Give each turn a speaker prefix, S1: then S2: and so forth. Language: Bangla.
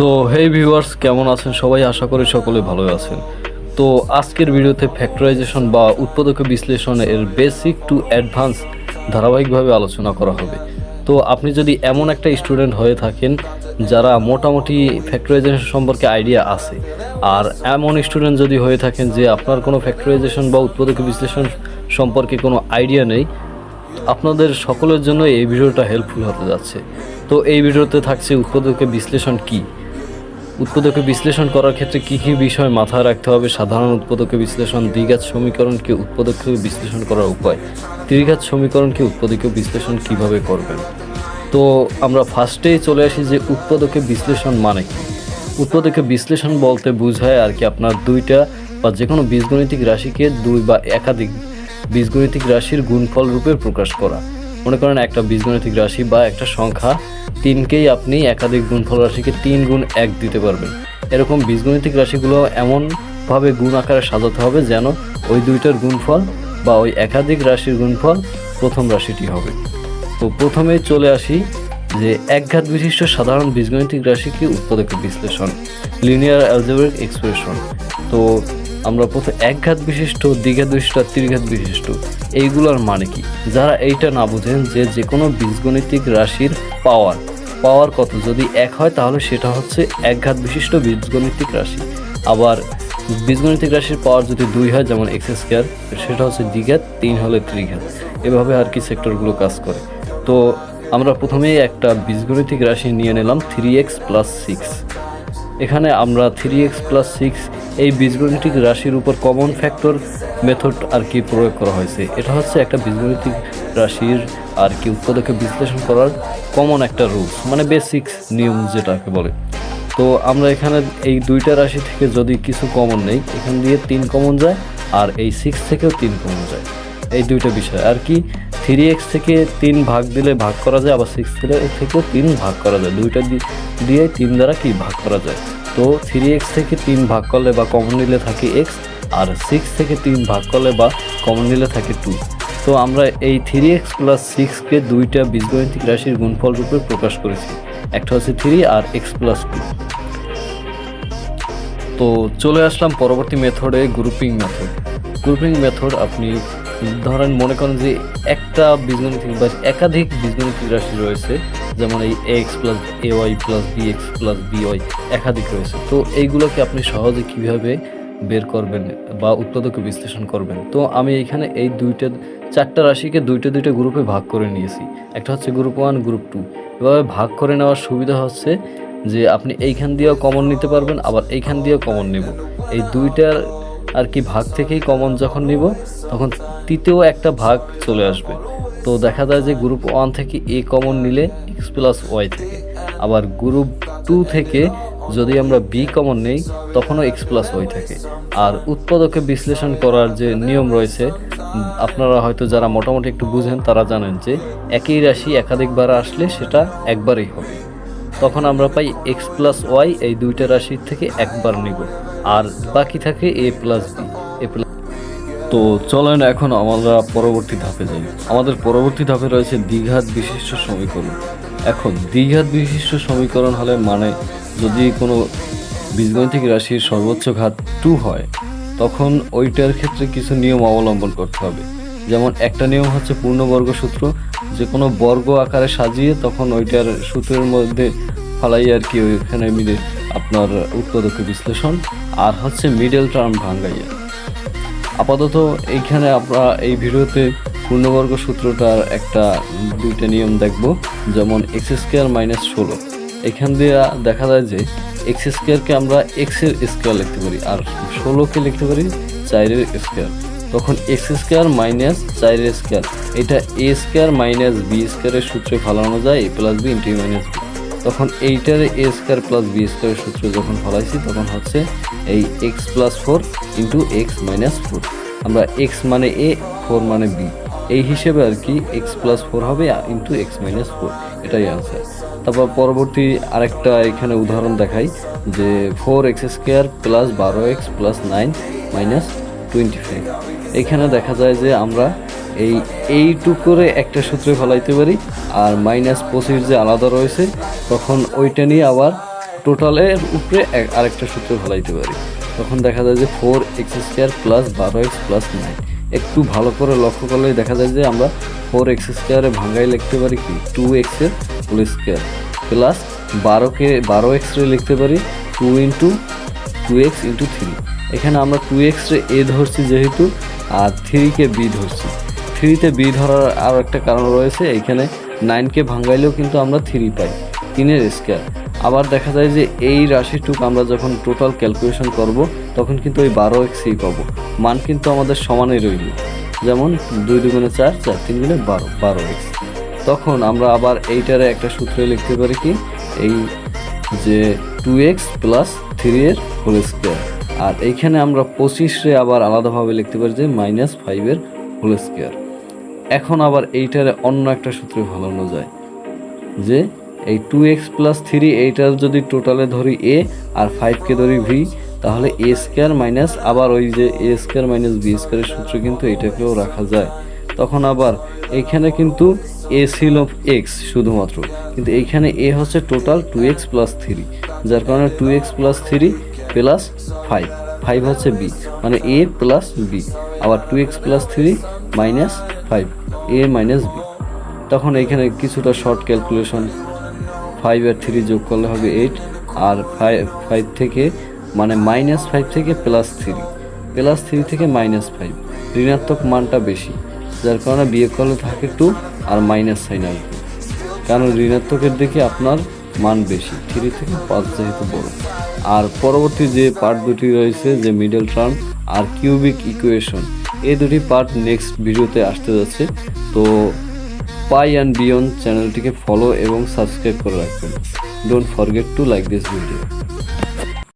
S1: সো হে ভিউয়ার্স কেমন আছেন? সবাই আশা করি সকলে ভালো আছেন। তো আজকের ভিডিওতে ফ্যাক্টরাইজেশন বা উৎপাদক বিশ্লেষণ এর বেসিক টু অ্যাডভান্স ধারাবাহিকভাবে আলোচনা করা হবে। তো আপনি যদি এমন একটা স্টুডেন্ট হয়ে থাকেন, যারা মোটামুটি ফ্যাক্টরাইজেশন সম্পর্কে আইডিয়া আছে, আর এমন স্টুডেন্ট যদি হয়ে থাকেন যে আপনার কোনো ফ্যাক্টরাইজেশন বা উৎপাদক বিশ্লেষণ সম্পর্কে কোনো আইডিয়া নেই, আপনাদের সকলের জন্য এই ভিডিওটা হেল্পফুল হতে যাচ্ছে। তো এই ভিডিওতে থাকছে উৎপাদকে বিশ্লেষণ কি? উৎপাদকে বিশ্লেষণ করার ক্ষেত্রে কী কী বিষয় মাথায় রাখতে হবে? সাধারণ উৎপাদকে বিশ্লেষণ, দ্বিঘাত সমীকরণকে উৎপাদকে বিশ্লেষণ করার উপায়। ত্রিঘাত সমীকরণকে উৎপাদকে বিশ্লেষণ কীভাবে করবেন? তো আমরা ফার্স্টেই চলে আসি যে উৎপাদকে বিশ্লেষণ মানে কি? উৎপাদকে বিশ্লেষণ বলতে বোঝায় আর কি আপনার দুইটা বা যে কোনো বীজগণিতিক রাশিকে দুই বা একাধিক বীজগণিতিক রাশির গুণফল রূপে প্রকাশ করা। মনে করেন একটা বীজগণিতিক রাশি বা একটা সংখ্যা, তিনকেই আপনি একাধিক গুণফল রাশিকে তিন গুণ এক দিতে পারবেন। এরকম বীজগণিতিক রাশিগুলো এমনভাবে গুণ আকারে সাজাতে হবে যেন ওই দুইটার গুণফল বা ওই একাধিক রাশির গুণফল প্রথম রাশিটি হবে। তো প্রথমেই চলে আসি যে একঘাত বিশিষ্ট সাধারণ বীজগণিতিক রাশিকে উৎপাদক বিশ্লেষণ, লিনিয়ার অ্যালজেব্রিক এক্সপ্রেশন। তো আমরা প্রথমে একঘাত বিশিষ্ট দ্বিঘাত বিশিষ্ট আর ত্রিঘাত বিশিষ্ট। এইগুলোর মানে কি? যারা এইটা না বুঝেন যে যে কোনো বীজগণিতিক রাশির পাওয়ার পাওয়ার কত? যদি এক হয় তাহলে সেটা হচ্ছে একঘাত বিশিষ্ট বীজগণিতিক রাশি। আবার বীজগণিতিক রাশির পাওয়ার যদি দুই হয়, যেমন এক্স স্কোয়ার সেটা হচ্ছে দ্বিঘাত, তিন হলে ত্রিঘাত। এভাবে আর কি সেক্টরগুলো কাজ করে। তো আমরা প্রথমেই একটা বীজগণিতিক রাশি নিয়ে নিলাম থ্রি এক্স প্লাস সিক্স এখানে আমরা থ্রি এক্স প্লাস সিক্স এই বীজগণিতিক রাশির উপর কমন ফ্যাক্টর মেথড আর কি প্রয়োগ করা হয়েছে। এটা হচ্ছে একটা বীজগণিতিক রাশির আর কি উৎপাদকে বিশ্লেষণ করার কমন একটা রুলস মানে বেসিক্স নিয়ম যেটাকে বলে। তো আমরা এখানে এই দুইটা রাশি থেকে যদি কিছু কমন নেই, এখান দিয়ে তিন কমন যায়, আর এই সিক্স থেকেও তিন কমন যায়। এই দুইটা বিষয়। আর কি থ্রি এক্স থেকে তিন ভাগ দিলে ভাগ করা যায়, আবার সিক্স থেকেও তিন ভাগ করা যায়। দুইটা দিয়ে তিন দ্বারা কি ভাগ করা যায়? তো থ্রি এক্স থেকে তিন ভাগ করলে বা কমন নিলে থাকে এক্স আর সিক্স থেকে তিন ভাগ করলে বা কমন নিলে থাকে টু তো আমরা এই থ্রি এক্স প্লাস সিক্সকে দুইটা বীজগণিতিক রাশির গুণফল রূপে প্রকাশ করেছি। একটা হচ্ছে থ্রি আর এক্স প্লাস টু তো চলে আসলাম পরবর্তী মেথডে গ্রুপিং মেথড গ্রুপিং মেথড আপনি ধরেন মনে করেন যে একটা বীজগণিতিক বা একাধিক বীজগণিতিক রাশি রয়েছে, যেমন এই x plus a y plus b x plus b y একাধিক রয়েছে। তো এইগুলোকে আপনি সহজে কীভাবে বের করবেন বা উৎপাদকে বিশ্লেষণ করবেন? তো আমি এখানে এই দুইটা, চারটা রাশিকে দুইটা দুইটা গ্রুপে ভাগ করে নিয়েছি। একটা হচ্ছে গ্রুপ ওয়ান গ্রুপ টু এভাবে ভাগ করে নেওয়ার সুবিধা হচ্ছে যে আপনি এইখান দিয়েও কমন নিতে পারবেন, আবার এইখান দিয়েও কমন নেব। এই দুইটার আর কি ভাগ থেকেই কমন যখন নিব, তখন তৃতীয় একটা ভাগ চলে আসবে। তো দেখা যায় যে গ্রুপ ওয়ান থেকে এ কমন নিলে এক্স প্লাস ওয়াই থেকে। আবার গ্রুপ টু থেকে যদি আমরা বি কমন নেই, তখনও এক্স প্লাস ওয়াই থাকে। আর উৎপাদকে বিশ্লেষণ করার যে নিয়ম রয়েছে, আপনারা হয়তো যারা মোটামুটি একটু বুঝেন, তারা জানেন যে একই রাশি একাধিকবার আসলে সেটা একবারই হবে। তখন আমরা পাই এক্স প্লাস ওয়াই এই দুইটা রাশির থেকে একবার নিব। আর বাকি থাকে a plus b a plus তো চলেন এখন আমরা পরবর্তী ধাপে যাই। আমাদের পরবর্তী ধাপে রয়েছে দ্বিঘাত বিশিষ্ট সমীকরণ। এখন, দ্বিঘাত বিশিষ্ট সমীকরণ হলে মানে যদি কোনো বীজগণিতিক রাশির সর্বোচ্চ ঘাত টু হয়, তখন ওইটার ক্ষেত্রে কিছু নিয়ম অবলম্বন করতে হবে। যেমন একটা নিয়ম হচ্ছে পূর্ণবর্গ সূত্র, যে কোনো বর্গ আকারে সাজিয়ে তখন ওইটার সূত্রের মধ্যে ফালাই আর কি ওইখানে মিলে আপনার উৎপাদক বিশ্লেষণ। আর হচ্ছে মিডল টার্ম ভাঙ্গাইয়া। আপাতত এইখানে আমরা এই ভিডিওতে পূর্ণবর্গ সূত্রটার একটা দুইটা নিয়ম দেখব, যেমন এক্স স্কোয়ার মাইনাস ষোলো। এখান দিয়ে দেখা যায় যে এক্স স্কোয়ারকে আমরা এক্সের স্কোয়ার লিখতে পারি, আর ষোলোকে লিখতে পারি চারের স্কোয়ার তখন এক্স স্কোয়ার মাইনাস চারের স্কোয়ার এটা এ স্কোয়ার মাইনাস বি স্কোয়ারের সূত্রে ফালানো যায় a plus b into minus b তখন এইটার এ স্কোয়ার প্লাস বি স্কোয়ারের সূত্র যখন ফলাইছি, তখন হচ্ছে এই x plus four into x minus four আমরা এক্স মানে এ ফোর মানে বি এই হিসেবে আর কি এক্স প্লাস ফোর হবে ইন্টু এক্স মাইনাস ফোর এটাই আনসার তারপর পরবর্তী আরেকটা এখানে উদাহরণ দেখাই, যে ফোর এক্স স্কোয়ার প্লাস বারো x plus nine minus twenty five এখানে দেখা যায় যে আমরা এই এইটু করে একটা সূত্রে ফলাইতে পারি। আর মাইনাস পঁচিশ যে আলাদা রয়েছে, তখন ওইটা নিয়ে আবার টোটালের উপরে আরেকটা সূত্র ফেলাইতে পারি। তখন দেখা যায় যে ফোর এক্স স্কোয়ার প্লাস বারো এক্স প্লাস নাইন একটু ভালো করে লক্ষ্য করলে দেখা যায় যে আমরা ফোর এক্স স্কোয়ারে ভাঙ্গাই লিখতে পারি কি? টু এক্সের হোল স্কোয়ার প্লাস বারোকে বারো এক্সরে লিখতে পারি two into two x into three এখানে আমরা টু এক্সরে এ ধরছি যেহেতু, আর থ্রিকে বি ধরছি। থ্রিতে বি ধরার আরও একটা কারণ রয়েছে, এখানে নাইনকে ভাঙ্গাইলেও কিন্তু আমরা থ্রি পাই, তিনের স্কোয়ার আবার দেখা যায় যে এই রাশিটুক আমরা যখন টোটাল ক্যালকুলেশন করব, তখন কিন্তু ওই বারো এক্সই পাবো। মান কিন্তু আমাদের সমানই রইল। যেমন দুই দুগুণে চার চার তিন গুণে বারো বারো এক্স তখন আমরা আবার এইটারে একটা সূত্রে লিখতে পারি কি? এই যে টু এক্স প্লাস থ্রি এর হোল স্কোয়ার আর এইখানে আমরা পঁচিশে আবার আলাদাভাবে লিখতে পারি যে মাইনাস ফাইভের হোল স্কোয়ার এখন আবার এইটার অন্য একটা সূত্রে ভালানো যায় যে এই টু এক্স প্লাস থ্রি এইটার যদি টোটালে ধরি এ আর ফাইভকে ধরি ভি তাহলে এ স্কোয়ার মাইনাস আবার ওই যে এ স্কোয়ার মাইনাস বি স্কোয়ারের সূত্র কিন্তু এটাকেও রাখা যায়। তখন আবার এইখানে কিন্তু এ ছিল এক্স শুধুমাত্র, কিন্তু এইখানে এ হচ্ছে total two x plus three যার কারণে two x plus three plus five five হচ্ছে বি মানে এ প্লাস বি আবার two x plus three minus five a minus b তখন এখানে কিছুটা শর্ট ক্যালকুলেশন ফাইভ আর থ্রি যোগ করলে হবে এইট আর ফাইভ ফাইভ থেকে মানে মাইনাস ফাইভ থেকে প্লাস থ্রি প্লাস থ্রি থেকে মাইনাস ফাইভ ঋণাত্মক মানটা বেশি, যার কারণে বিয়ে করলে থাকে টু আর মাইনাস সাইন আসবে কারণ ঋণাত্মকের দিকে আপনার মান বেশি থ্রি থেকে পাঁচ যেহেতু বড়। আর পরবর্তী যে পার্ট দুটি রয়েছে, যে মিডল টার্ম আর কিউবিক ইকুয়েশন এই দুটি পার্ট নেক্সট ভিডিওতে আসতে যাচ্ছে। তো পাই অ্যান্ড বিয়ন চ্যানেলটিকে ফলো এবং সাবস্ক্রাইব করে রাখবেন। Don't forget to like this video